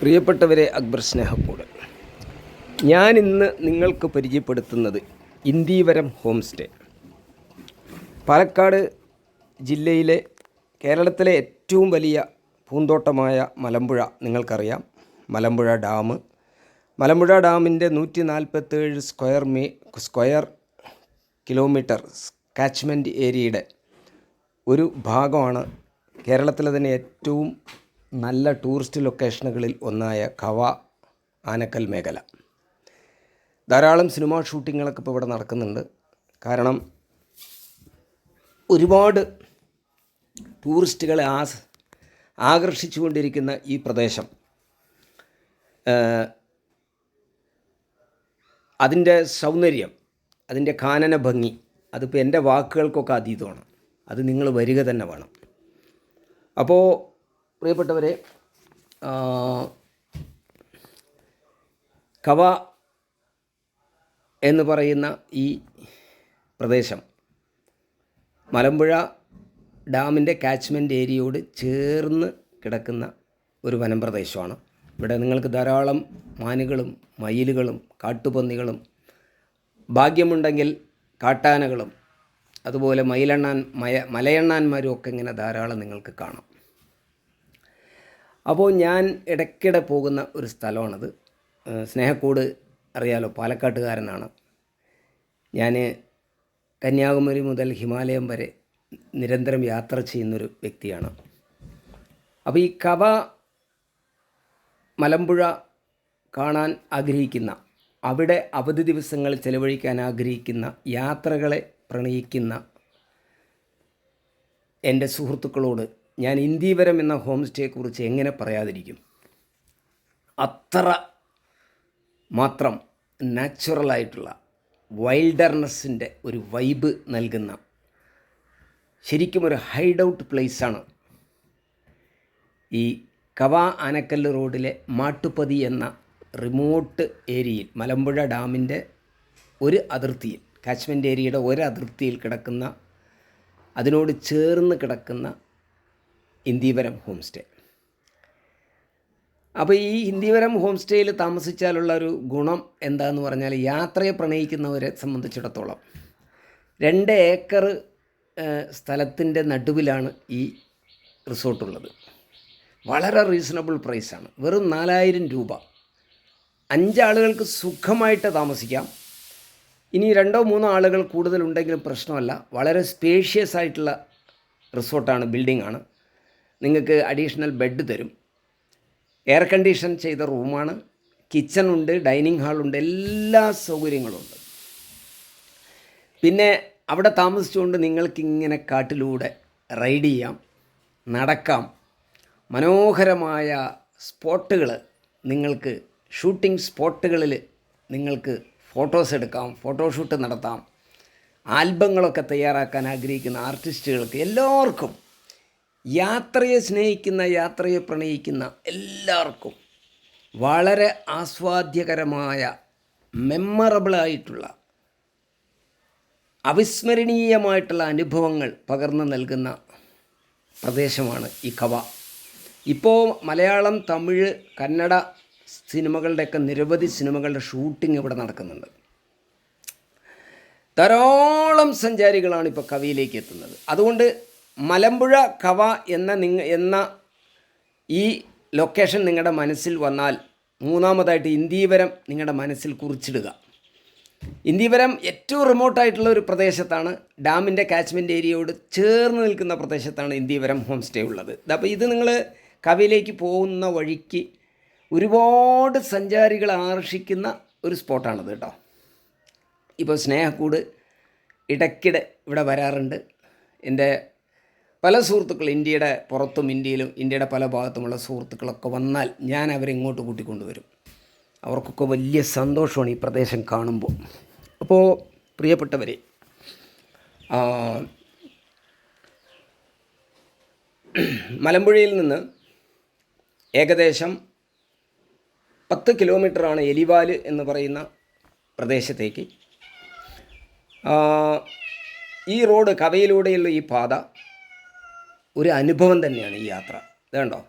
പ്രിയപ്പെട്ടവരെ അക്ബർ സ്നേഹക്കൂട്. ഞാൻ ഇന്ന് നിങ്ങൾക്ക് പരിചയപ്പെടുത്തുന്നത് ഇന്ദീവരം ഹോം സ്റ്റേ. പാലക്കാട് ജില്ലയിലെ കേരളത്തിലെ ഏറ്റവും വലിയ പൂന്തോട്ടമായ മലമ്പുഴ നിങ്ങൾക്കറിയാം. മലമ്പുഴ ഡാം. മലമ്പുഴ ഡാമിന്റെ നൂറ്റി നാൽപ്പത്തേഴ് square me square kilometre catchment ഏരിയയുടെ ഒരു ഭാഗമാണ് കേരളത്തിലെ തന്നെ ഏറ്റവും നല്ല ടൂറിസ്റ്റ് ലൊക്കേഷനുകളിൽ ഒന്നായ കവ ആനക്കൽ മേഖല. ധാരാളം സിനിമാ ഷൂട്ടിങ്ങുകളൊക്കെ ഇപ്പോൾ ഇവിടെ നടക്കുന്നുണ്ട്. കാരണം ഒരുപാട് ടൂറിസ്റ്റുകളെ ആ ആകർഷിച്ചുകൊണ്ടിരിക്കുന്ന ഈ പ്രദേശം അതിന്റെ സൗന്ദര്യം അതിന്റെ കാനന ഭംഗി അതിപ്പോൾ എന്റെ വാക്കുകൾക്കൊക്കെ അതീതമാണ്. അത് നിങ്ങൾ വരിക തന്നെ വേണം. അപ്പോൾ പ്രിയപ്പെട്ടവരെ കവ എന്ന് പറയുന്ന ഈ പ്രദേശം മലമ്പുഴ ഡാമിന്റെ കാച്ച്മെന്റ് ഏരിയയോട് ചേർന്ന് കിടക്കുന്ന ഒരു വനം പ്രദേശമാണ് ഇവിടെ നിങ്ങൾക്ക് ധാരാളം മാനുകളും മയിലുകളും കാട്ടുപന്നികളും ഭാഗ്യമുണ്ടെങ്കിൽ കാട്ടാനകളും അതുപോലെ മയിലെണ്ണാൻ മയ മലയെണ്ണാന്മാരും ഒക്കെ ഇങ്ങനെ ധാരാളം നിങ്ങൾക്ക് കാണാം. അപ്പോൾ ഞാൻ ഇടയ്ക്കിടെ പോകുന്ന ഒരു സ്ഥലമാണത്. സ്നേഹക്കൂട് അറിയാലോ പാലക്കാട്ടുകാരനാണ്. ഞാൻ കന്യാകുമാരി മുതൽ ഹിമാലയം വരെ നിരന്തരം യാത്ര ചെയ്യുന്നൊരു വ്യക്തിയാണ്. അപ്പോൾ ഈ കവ മലമ്പുഴ കാണാൻ ആഗ്രഹിക്കുന്ന അവിടെ അവധി ദിവസങ്ങൾ ചെലവഴിക്കാൻ ആഗ്രഹിക്കുന്ന യാത്രകളെ പ്രണയിക്കുന്ന എന്റെ സുഹൃത്തുക്കളോട് ഞാൻ ഇന്ദീവരം എന്ന ഹോം സ്റ്റേയെക്കുറിച്ച് എങ്ങനെ പറയാതിരിക്കും? അത്ര മാത്രം നാച്ചുറലായിട്ടുള്ള വൈൽഡർനെസ്സിന്റെ ഒരു വൈബ് നൽകുന്ന ശരിക്കും ഒരു ഹൈഡ് ഔട്ട് പ്ലേസാണ് ഈ കവാ ആനക്കല്ല് റോഡിലെ മാട്ടുപതി എന്ന റിമോട്ട് ഏരിയയിൽ മലമ്പുഴ ഡാമിന്റെ ഒരു അതിർത്തിയിൽ കാച്ച്മെന്റ് ഏരിയയുടെ ഒരു അതിർത്തിയിൽ കിടക്കുന്ന അതിനോട് ചേർന്ന് കിടക്കുന്ന ഇന്ദീവരം ഹോം സ്റ്റേ അപ്പോൾ ഈ ഇന്ദീവരം ഹോം സ്റ്റേയിൽ താമസിച്ചാലുള്ള ഒരു ഗുണം എന്താന്ന് പറഞ്ഞാൽ യാത്രയെ പ്രണയിക്കുന്നവരെ സംബന്ധിച്ചിടത്തോളം രണ്ട് ഏക്കർ സ്ഥലത്തിന്റെ നടുവിലാണ് ഈ റിസോർട്ടുള്ളത്. വളരെ റീസണബിൾ പ്രൈസാണ്. വെറും നാലായിരം രൂപ. അഞ്ചാളുകൾക്ക് സുഖമായിട്ട് താമസിക്കാം. ഇനി രണ്ടോ മൂന്നോ ആളുകൾ കൂടുതലുണ്ടെങ്കിലും പ്രശ്നമല്ല. വളരെ സ്പേഷ്യസ് ആയിട്ടുള്ള റിസോർട്ടാണ് ബിൽഡിംഗ് ആണ് നിങ്ങൾക്ക് അഡീഷണൽ ബെഡ് തരും. എയർ കണ്ടീഷൻ ചെയ്ത റൂമാണ് കിച്ചൺ ഉണ്ട് ഡൈനിങ് ഹാളുണ്ട് എല്ലാ സൗകര്യങ്ങളുണ്ട് പിന്നെ അവിടെ താമസിച്ചുകൊണ്ട് നിങ്ങൾക്കിങ്ങനെ കാട്ടിലൂടെ റൈഡ് ചെയ്യാം നടക്കാം. മനോഹരമായ സ്പോട്ടുകൾ നിങ്ങൾക്ക് ഷൂട്ടിംഗ് സ്പോട്ടുകളിൽ നിങ്ങൾക്ക് ഫോട്ടോസ് എടുക്കാം ഫോട്ടോഷൂട്ട് നടത്താം. ആൽബങ്ങളൊക്കെ തയ്യാറാക്കാൻ ആഗ്രഹിക്കുന്ന ആർട്ടിസ്റ്റുകൾക്ക് എല്ലാവർക്കും യാത്രയെ സ്നേഹിക്കുന്ന യാത്രയെ പ്രണയിക്കുന്ന എല്ലാവർക്കും വളരെ ആസ്വാദ്യകരമായ മെമ്മറബിളായിട്ടുള്ള അവിസ്മരണീയമായിട്ടുള്ള അനുഭവങ്ങൾ പകർന്നു നൽകുന്ന പ്രദേശമാണ് ഈ കവ. ഇപ്പോൾ മലയാളം തമിഴ് കന്നഡ സിനിമകളുടെയൊക്കെ നിരവധി സിനിമകളുടെ ഷൂട്ടിംഗ് ഇവിടെ നടക്കുന്നുണ്ട്. ധാരാളം സഞ്ചാരികളാണ് ഇപ്പോൾ കവിയിലേക്ക് എത്തുന്നത്. അതുകൊണ്ട് മലമ്പുഴ കവ എന്ന നിങ്ങ എന്ന ഈ ലൊക്കേഷൻ നിങ്ങളുടെ മനസ്സിൽ വന്നാൽ മൂന്നാമതായിട്ട് ഇന്ദീവരം നിങ്ങളുടെ മനസ്സിൽ കുറിച്ചിടുക. ഇന്ദീവരം ഏറ്റവും റിമോട്ടായിട്ടുള്ള ഒരു പ്രദേശത്താണ്. ഡാമിന്റെ കാച്ച്മെന്റ് ഏരിയയോട് ചേർന്ന് നിൽക്കുന്ന പ്രദേശത്താണ് ഇന്ദീവരം ഹോം സ്റ്റേ ഉള്ളത്. അപ്പോൾ ഇത് നിങ്ങൾ കവിയിലേക്ക് പോകുന്ന വഴിക്ക് ഒരുപാട് സഞ്ചാരികൾ ആകർഷിക്കുന്ന ഒരു സ്പോട്ടാണത് കേട്ടോ. ഇപ്പോൾ സ്നേഹക്കൂട് ഇടയ്ക്കിടെ ഇവിടെ വരാറുണ്ട്. എന്റെ പല സുഹൃത്തുക്കൾ ഇന്ത്യയുടെ പുറത്തും ഇന്ത്യയിലും ഇന്ത്യയുടെ പല ഭാഗത്തുമുള്ള സുഹൃത്തുക്കളൊക്കെ വന്നാൽ ഞാൻ അവരെ ഇങ്ങോട്ട് കൂട്ടിക്കൊണ്ടുവരും. അവർക്കൊക്കെ വലിയ സന്തോഷമാണ് ഈ പ്രദേശം കാണുമ്പോൾ. അപ്പോൾ പ്രിയപ്പെട്ടവരെ മലമ്പുഴയിൽ നിന്ന് ഏകദേശം പത്ത് കിലോമീറ്ററാണ് എലിവാൽ എന്ന് പറയുന്ന പ്രദേശത്തേക്ക്. ഈ റോഡ് കവയിലൂടെയുള്ള ഈ പാത ഒരു അനുഭവം തന്നെയാണ് ഈ യാത്ര. ഇതുണ്ടോ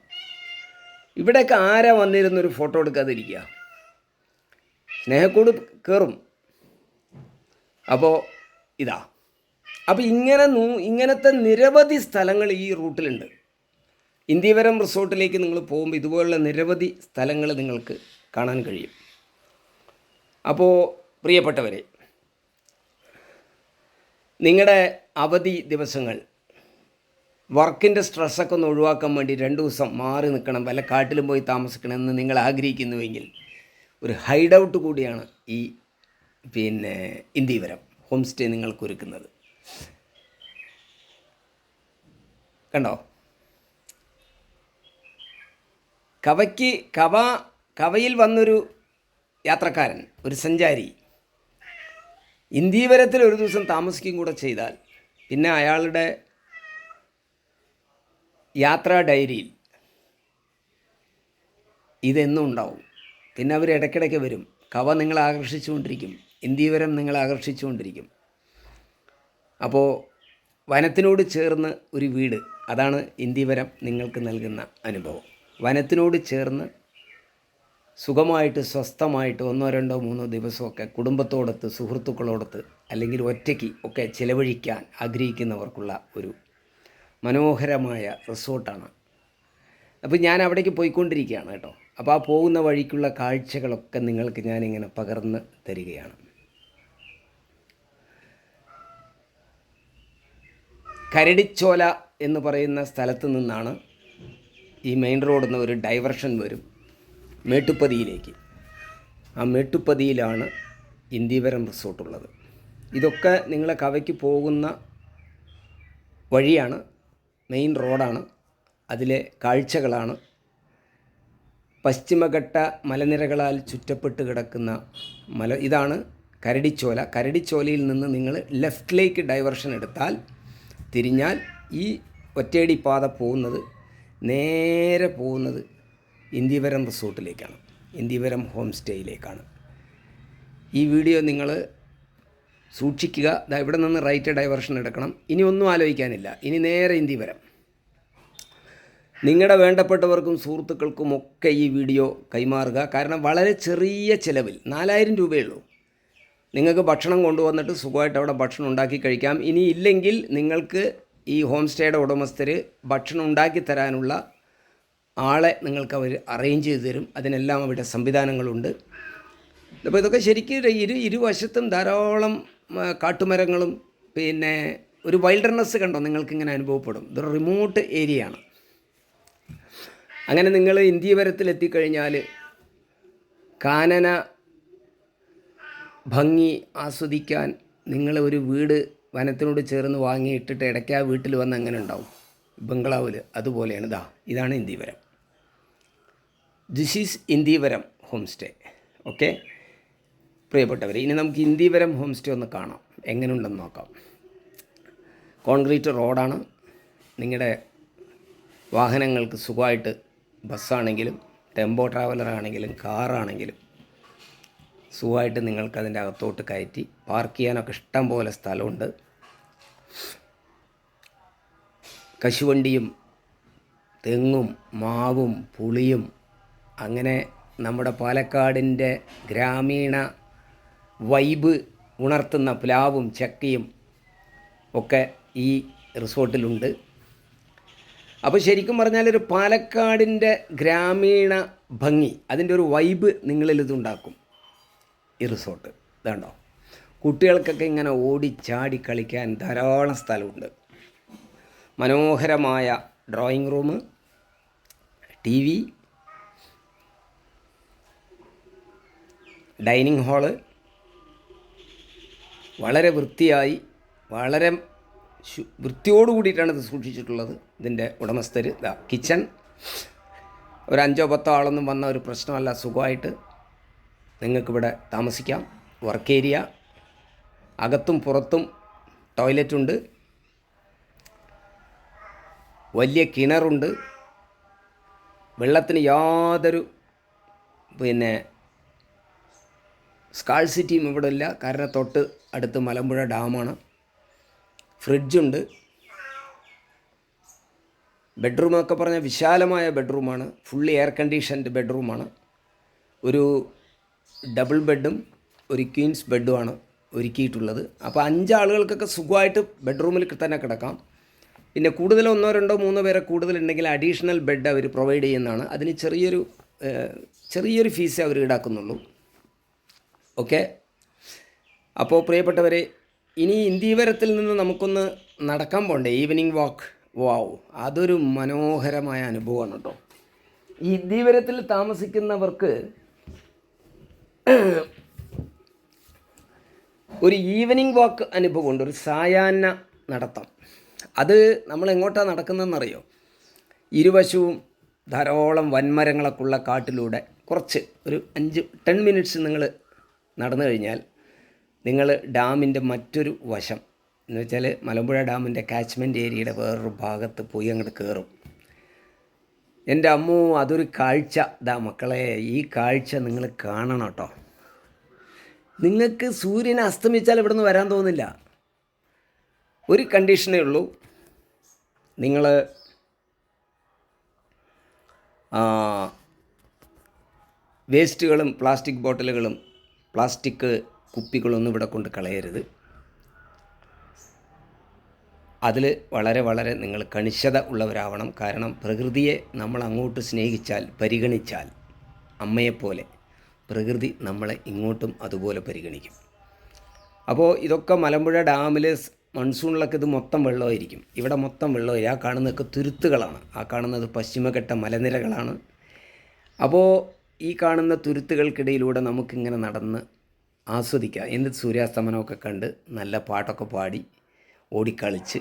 ഇവിടെയൊക്കെ ആരാ വന്നിരുന്നൊരു ഫോട്ടോ എടുക്കാതിരിക്കുക? സ്നേഹക്കൂട് കയറും അപ്പോൾ ഇതാ. അപ്പോൾ ഇങ്ങനെ നൂ ഇങ്ങനത്തെ നിരവധി സ്ഥലങ്ങൾ ഈ റൂട്ടിലുണ്ട്. ഇന്ത്യവരം റിസോർട്ടിലേക്ക് നിങ്ങൾ പോകുമ്പോൾ ഇതുപോലുള്ള നിരവധി സ്ഥലങ്ങൾ നിങ്ങൾക്ക് കാണാൻ കഴിയും. അപ്പോൾ പ്രിയപ്പെട്ടവരെ നിങ്ങളുടെ അവധി ദിവസങ്ങൾ വർക്കിന്റെ സ്ട്രെസ്സൊക്കെ ഒന്ന് ഒഴിവാക്കാൻ വേണ്ടി രണ്ട് ദിവസം മാറി നിൽക്കണം വല്ല കാട്ടിലും പോയി താമസിക്കണം എന്ന് നിങ്ങൾ ആഗ്രഹിക്കുന്നുവെങ്കിൽ ഒരു ഹൈഡ് ഔട്ട് കൂടിയാണ് ഈ പിന്നെ ഇന്ത്യവരം ഹോം സ്റ്റേ നിങ്ങൾക്ക് ഒരുക്കുന്നത്. കണ്ടോ? കവയ്ക്ക് കവ കവയിൽ വന്നൊരു യാത്രക്കാരൻ ഒരു സഞ്ചാരി ഇന്ത്യവരത്തിൽ ഒരു ദിവസം താമസിക്കുകയും കൂടെ ചെയ്താൽ പിന്നെ അയാളുടെ യാത്രാ ഡയറിയിൽ ഇതെന്നും ഉണ്ടാവും. പിന്നെ അവർ ഇടയ്ക്കിടയ്ക്ക് വരും. കവ നിങ്ങളെ ആകർഷിച്ചുകൊണ്ടിരിക്കും. ഇന്ത്യവരം നിങ്ങളെ ആകർഷിച്ചുകൊണ്ടിരിക്കും. അപ്പോൾ വനത്തിനോട് ചേർന്ന് ഒരു വീട് അതാണ് ഇന്ത്യവരം നിങ്ങൾക്ക് നൽകുന്ന അനുഭവം. വനത്തിനോട് ചേർന്ന് സുഖമായിട്ട് സ്വസ്ഥമായിട്ട് ഒന്നോ രണ്ടോ മൂന്നോ ദിവസമൊക്കെ കുടുംബത്തോടൊത്ത് സുഹൃത്തുക്കളോടൊത്ത് അല്ലെങ്കിൽ ഒറ്റയ്ക്ക് ഒക്കെ ചിലവഴിക്കാൻ ആഗ്രഹിക്കുന്നവർക്കുള്ള ഒരു മനോഹരമായ റിസോർട്ടാണ്. അപ്പോൾ ഞാൻ അവിടേക്ക് പോയിക്കൊണ്ടിരിക്കുകയാണ് കേട്ടോ. അപ്പോൾ ആ പോകുന്ന വഴിക്കുള്ള കാഴ്ചകളൊക്കെ നിങ്ങൾക്ക് ഞാനിങ്ങനെ പകർന്ന് തരികയാണ്. കരടിച്ചോല എന്ന് പറയുന്ന സ്ഥലത്ത് നിന്നാണ് ഈ മെയിൻ റോഡിൽ നിന്ന് ഒരു ഡൈവർഷൻ വരും മേട്ടുപ്പതിയിലേക്ക്. ആ മേട്ടുപ്പതിയിലാണ് ഇന്ത്യവരം റിസോർട്ടുള്ളത്. ഇതൊക്കെ നിങ്ങളെ കവയ്ക്ക് പോകുന്ന വഴിയാണ് മെയിൻ റോഡാണ് അതിലെ കാഴ്ചകളാണ്. പശ്ചിമഘട്ട മലനിരകളാൽ ചുറ്റപ്പെട്ട് കിടക്കുന്ന മല ഇതാണ് കരടിച്ചോല. കരടിച്ചോലയിൽ നിന്ന് നിങ്ങൾ ലെഫ്റ്റിലേക്ക് ഡൈവർഷൻ എടുത്താൽ തിരിഞ്ഞാൽ ഈ ഒറ്റയടി പാത പോകുന്നത് നേരെ പോകുന്നത് ഇന്ത്യവരം റിസോർട്ടിലേക്കാണ്. ഇന്ത്യവരം ഹോം സ്റ്റേയിലേക്കാണ് ഈ വീഡിയോ നിങ്ങൾ സൂക്ഷിക്കുക. ദാ ഇവിടെ നിന്ന് റൈറ്റ് ഡൈവർഷൻ എടുക്കണം. ഇനി ഒന്നും ആലോചിക്കാനില്ല. ഇനി നേരെ ഇന്ത്യ വരാം. നിങ്ങളുടെ വേണ്ടപ്പെട്ടവർക്കും സുഹൃത്തുക്കൾക്കും ഒക്കെ ഈ വീഡിയോ കൈമാറുക. കാരണം വളരെ ചെറിയ ചിലവിൽ നാലായിരം രൂപയുള്ളൂ നിങ്ങൾക്ക് ഭക്ഷണം കൊണ്ടുവന്നിട്ട് സുഖമായിട്ട് അവിടെ ഭക്ഷണം ഉണ്ടാക്കി കഴിക്കാം. ഇനി ഇല്ലെങ്കിൽ നിങ്ങൾക്ക് ഈ ഹോം സ്റ്റേയുടെ ഉടമസ്ഥർ ഭക്ഷണം ഉണ്ടാക്കി തരാനുള്ള ആളെ നിങ്ങൾക്ക് അവർ അറേഞ്ച് ചെയ്ത് തരും. അതിനെല്ലാം അവിടെ സംവിധാനങ്ങളുണ്ട്. അപ്പോൾ ഇതൊക്കെ ശരിക്കും ഇരു ഇരുവശത്തും ധാരാളം കാട്ടുമരങ്ങളും പിന്നെ ഒരു വൈൽഡർനെസ് കണ്ടോ? നിങ്ങൾക്ക് ഇങ്ങനെ അനുഭവപ്പെടും. ഇതൊരു റിമോട്ട് ഏരിയ ആണ്. അങ്ങനെ നിങ്ങൾ ഇന്ത്യ എത്തിക്കഴിഞ്ഞാൽ കാനന ഭംഗി ആസ്വദിക്കാൻ നിങ്ങൾ ഒരു വീട് വനത്തിനോട് ചേർന്ന് വാങ്ങിയിട്ടിട്ട് ഇടയ്ക്ക് ആ വീട്ടിൽ വന്ന് അങ്ങനെ ഉണ്ടാവും. ബംഗ്ലാവിൽ അതുപോലെയാണ്. ഇതാ ഇതാണ് ഇന്ത്യവരം this is ഇന്ത്യവരം home stay okay പ്രിയപ്പെട്ടവരെ ഇനി നമുക്ക് ഇന്ത്യവരം ഹോം സ്റ്റേ ഒന്ന് കാണാം. എങ്ങനെയുണ്ടെന്ന് നോക്കാം. കോൺക്രീറ്റ് റോഡാണ്. നിങ്ങളുടെ വാഹനങ്ങൾക്ക് സുഖമായിട്ട് ബസ്സാണെങ്കിലും ടെമ്പോ ട്രാവലറാണെങ്കിലും കാറാണെങ്കിലും സുഖമായിട്ട് നിങ്ങൾക്ക് അതിന്റെ അകത്തോട്ട് കയറ്റി പാർക്ക് ചെയ്യാനൊക്കെ ഇഷ്ടം പോലെ സ്ഥലമുണ്ട്. കശുവണ്ടിയും തെങ്ങും മാവും പുളിയും അങ്ങനെ നമ്മുടെ പാലക്കാടിന്റെ ഗ്രാമീണ വൈബ് ഉണർത്തുന്ന പ്ലാവും ചക്കയും ഒക്കെ ഈ റിസോർട്ടിലുണ്ട്. അപ്പോൾ ശരിക്കും പറഞ്ഞാൽ ഒരു പാലക്കാടിന്റെ ഗ്രാമീണ ഭംഗി അതിന്റെ ഒരു വൈബ് നിങ്ങളിൽ ഇതുണ്ടാക്കും ഈ റിസോർട്ട്. ഇതാണ്ടോ? കുട്ടികൾക്കൊക്കെ ഇങ്ങനെ ഓടി ചാടി കളിക്കാൻ ധാരാളം സ്ഥലമുണ്ട്. മനോഹരമായ drawing room T V dining hall വളരെ വൃത്തിയായി വളരെ വൃത്തിയോട് കൂടിയിട്ടാണ് ഇത് സൂക്ഷിച്ചിട്ടുള്ളത്. ഇതിന്റെ ഉടമസ്ഥർ ഇതാ കിച്ചൺ. ഒരു അഞ്ചോ പത്തോ ആളൊന്നും വന്ന ഒരു പ്രശ്നമല്ല സുഖമായിട്ട് നിങ്ങൾക്കിവിടെ താമസിക്കാം. Work area. അകത്തും പുറത്തും ടോയ്ലറ്റുണ്ട്. വലിയ കിണറുണ്ട്. വെള്ളത്തിന് യാതൊരു പിന്നെ സ്കാൾസിറ്റിയും ഇവിടെ ഇല്ല കാരണം തൊട്ട് അടുത്ത് മലമ്പുഴ ഡാമാണ്. ഫ്രിഡ്ജുണ്ട്. ബെഡ്റൂമൊക്കെ പറഞ്ഞാൽ വിശാലമായ ബെഡ്റൂമാണ് ഫുള്ളി എയർ കണ്ടീഷൻഡ് ബെഡ്റൂമാണ് ഒരു ഡബിൾ ബെഡും ഒരു ക്വീൻസ് ബെഡുമാണ് ഒരുക്കിയിട്ടുള്ളത്. അപ്പോൾ അഞ്ചാളുകൾക്കൊക്കെ സുഖമായിട്ട് ബെഡ്റൂമിൽ തന്നെ കിടക്കാം. പിന്നെ കൂടുതൽ ഒന്നോ രണ്ടോ മൂന്നോ പേരെ കൂടുതലുണ്ടെങ്കിൽ അഡീഷണൽ ബെഡ് അവർ പ്രൊവൈഡ് ചെയ്യുന്നതാണ്. അതിന് ചെറിയൊരു ചെറിയൊരു ഫീസേ അവർ ഈടാക്കുന്നുള്ളൂ. ഓക്കെ? അപ്പോൾ പ്രിയപ്പെട്ടവരെ ഇനി ഇന്ദീവരത്തിൽ നിന്ന് നമുക്കൊന്ന് നടക്കാൻ പോണ്ടേ? ഈവനിങ് വാക്ക് വാവ് അതൊരു മനോഹരമായ അനുഭവമാണ് കേട്ടോ. ഈ ഇന്ദീവരത്തിൽ താമസിക്കുന്നവർക്ക് ഒരു ഈവനിങ് വാക്ക് അനുഭവമുണ്ട്. ഒരു സായാഹ്ന നടത്തം. അത് നമ്മൾ എങ്ങോട്ടാണ് നടക്കുന്നതെന്നറിയോ? ഇരുവശവും ധാരാളം വൻമരങ്ങളൊക്കെ ഉള്ള കാട്ടിലൂടെ കുറച്ച് ഒരു അഞ്ച് ടെൻ മിനിറ്റ്സ് നിങ്ങൾ നടന്നു കഴിഞ്ഞാൽ നിങ്ങൾ ഡാമിന്റെ മറ്റൊരു വശം എന്ന് വെച്ചാൽ മലമ്പുഴ ഡാമിന്റെ കാച്ച്മെന്റ് ഏരിയയുടെ വേറൊരു ഭാഗത്ത് പോയി അങ്ങോട്ട് കയറും എന്റെ അമ്മ അതൊരു കാഴ്ച. ദാ മക്കളെ ഈ കാഴ്ച നിങ്ങൾ കാണണം കേട്ടോ. നിങ്ങൾക്ക് സൂര്യൻ അസ്തമിച്ചാൽ ഇവിടെ നിന്ന് വരാൻ തോന്നില്ല. ഒരു കണ്ടീഷനേ ഉള്ളൂ. നിങ്ങൾ വേസ്റ്റുകളും പ്ലാസ്റ്റിക് ബോട്ടിലുകളും പ്ലാസ്റ്റിക് കുപ്പികളൊന്നും ഇവിടെ കൊണ്ട് കളയരുത്. അതിൽ വളരെ വളരെ നിങ്ങൾ കണിശത ഉള്ളവരാവണം. കാരണം പ്രകൃതിയെ നമ്മൾ അങ്ങോട്ട് സ്നേഹിച്ചാൽ പരിഗണിച്ചാൽ അമ്മയെപ്പോലെ പ്രകൃതി നമ്മളെ ഇങ്ങോട്ടും അതുപോലെ പരിഗണിക്കും. അപ്പോൾ ഇതൊക്കെ മലമ്പുഴ ഡാമിൽ മൺസൂണിലൊക്കെ ഇത് മൊത്തം വെള്ളമായിരിക്കും. ഇവിടെ മൊത്തം വെള്ളമായി ആ കാണുന്നതൊക്കെ തുരുത്തുകളാണ്. ആ കാണുന്നത് പശ്ചിമഘട്ട മലനിരകളാണ്. അപ്പോൾ ഈ കാണുന്ന തുരുത്തുകൾക്കിടയിലൂടെ നമുക്കിങ്ങനെ നടന്ന് ആസ്വദിക്കാം. എന്ത് സൂര്യാസ്തമനമൊക്കെ കണ്ട് നല്ല പാട്ടൊക്കെ പാടി ഓടിക്കളിച്ച്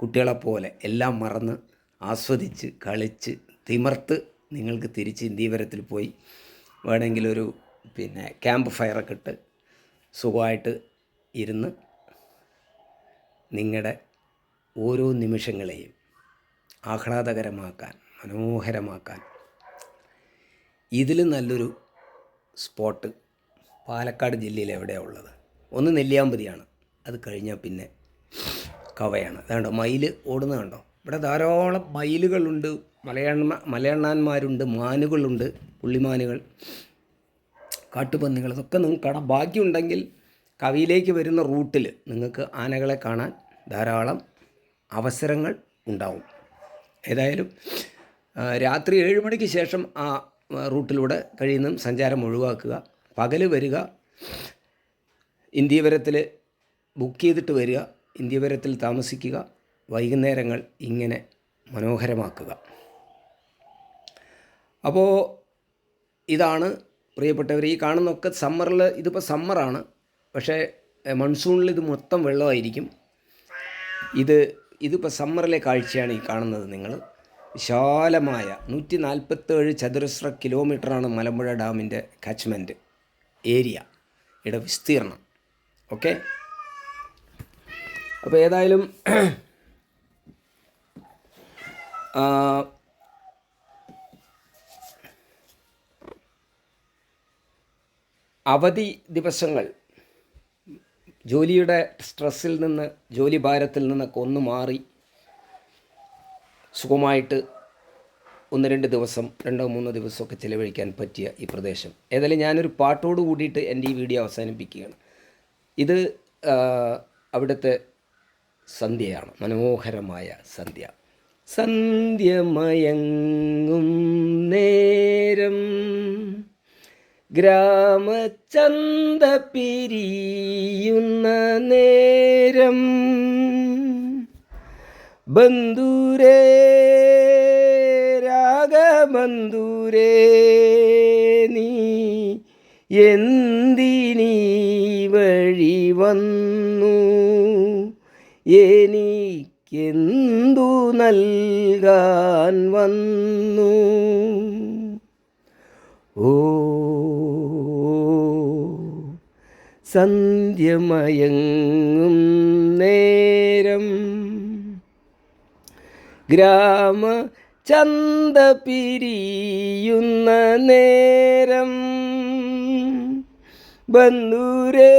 കുട്ടികളെപ്പോലെ എല്ലാം മറന്ന് ആസ്വദിച്ച് കളിച്ച് തിമർത്ത് നിങ്ങൾക്ക് തിരിച്ച് ഇന്ത്യവരത്തിൽ പോയി വേണമെങ്കിൽ ഒരു പിന്നെ ക്യാമ്പ് ഫയറൊക്കെ ഇട്ട് സുഖമായിട്ട് ഇരുന്ന് നിങ്ങളുടെ ഓരോ നിമിഷങ്ങളെയും ആഹ്ലാദകരമാക്കാൻ മനോഹരമാക്കാൻ ഇതിൽ നല്ലൊരു സ്പോട്ട് പാലക്കാട് ജില്ലയിൽ എവിടെയാണ് ഉള്ളത്? ഒന്ന് നെല്ലിയാമ്പതിയാണ്. അത് കഴിഞ്ഞാൽ പിന്നെ കവയാണ്. അതുകൊണ്ട് മയിൽ ഓടുന്നത് കണ്ടോ? ഇവിടെ ധാരാളം മയിലുകളുണ്ട് മലയണ്ണ മലയണ്ണാന്മാരുണ്ട് മാനുകളുണ്ട് പുള്ളിമാനുകൾ കാട്ടുപന്നികൾ. ഇതൊക്കെ നിങ്ങൾക്ക് കാണാം ബാക്കിയുണ്ടെങ്കിൽ കവിയിലേക്ക് വരുന്ന റൂട്ടിൽ നിങ്ങൾക്ക് ആനകളെ കാണാൻ ധാരാളം അവസരങ്ങൾ ഉണ്ടാവും. ഏതായാലും രാത്രി ഏഴ് മണിക്ക് ശേഷം ആ ആ, റൂട്ടിലൂടെ കഴിയുന്ന സഞ്ചാരം ഒഴിവാക്കുക. പകൽ വരിക ഇന്ത്യവരത്തിൽ ബുക്ക് ചെയ്തിട്ട് വരിക ഇന്ത്യവരത്തിൽ താമസിക്കുക വൈകുന്നേരങ്ങൾ ഇങ്ങനെ മനോഹരമാക്കുക. അപ്പോൾ ഇതാണ് പ്രിയപ്പെട്ടവർ ഈ കാണുന്നൊക്കെ സമ്മറിൽ ഇതിപ്പോൾ സമ്മറാണ് പക്ഷേ മൺസൂണിൽ ഇത് മൊത്തം വെള്ളമായിരിക്കും. ഇത് ഇതിപ്പോൾ സമ്മറിലെ കാഴ്ചയാണ് ഈ കാണുന്നത് നിങ്ങൾ വിശാലമായ നൂറ്റി നാൽപ്പത്തേഴ് ചതുരശ്ര കിലോമീറ്ററാണ് മലമ്പുഴ ഡാമിന്റെ കാച്ച്മെന്റ് ഏരിയ ഇട വിസ്തീർണം. ഓക്കെ അപ്പോൾ ഏതായാലും അവധി ദിവസങ്ങൾ ജോലിയുടെ സ്ട്രെസ്സിൽ നിന്ന് ജോലി ഭാരത്തിൽ നിന്നൊക്കെ ഒന്ന് മാറി സുഖമായിട്ട് ഒന്ന് രണ്ട് ദിവസം രണ്ടോ മൂന്നോ ദിവസമൊക്കെ ചിലവഴിക്കാൻ പറ്റിയ ഈ പ്രദേശം. ഏതായാലും ഞാനൊരു പാട്ടോട് കൂടിയിട്ട് എന്റെ ഈ വീഡിയോ അവസാനിപ്പിക്കുകയാണ്. ഇത് അവിടുത്തെ സന്ധ്യയാണ്. മനോഹരമായ സന്ധ്യ. സന്ധ്യമയങ്ങും നേരം. ഗ്രാമചന്ത പിരിയുന്ന നേരം. ബന്ധുരേ രാഗബന്ധൂരേ നീ എന്തിനീ വഴി വന്നു? എനിക്കെന്തു നൽകാൻ വന്നു? ഓ സന്ധ്യമയങ്ങും നേരം ഗ്രാമ ചന്ത പിരിയുന്ന നേരം ബന്ധൂരേ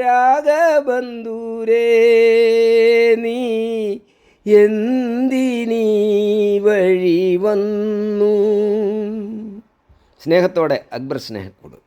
രാഗബന്ധൂരേ നീ എന്തിനീ വഴി വന്നു? സ്നേഹത്തോടെ അക്ബർ സ്നേഹക്കൂട്.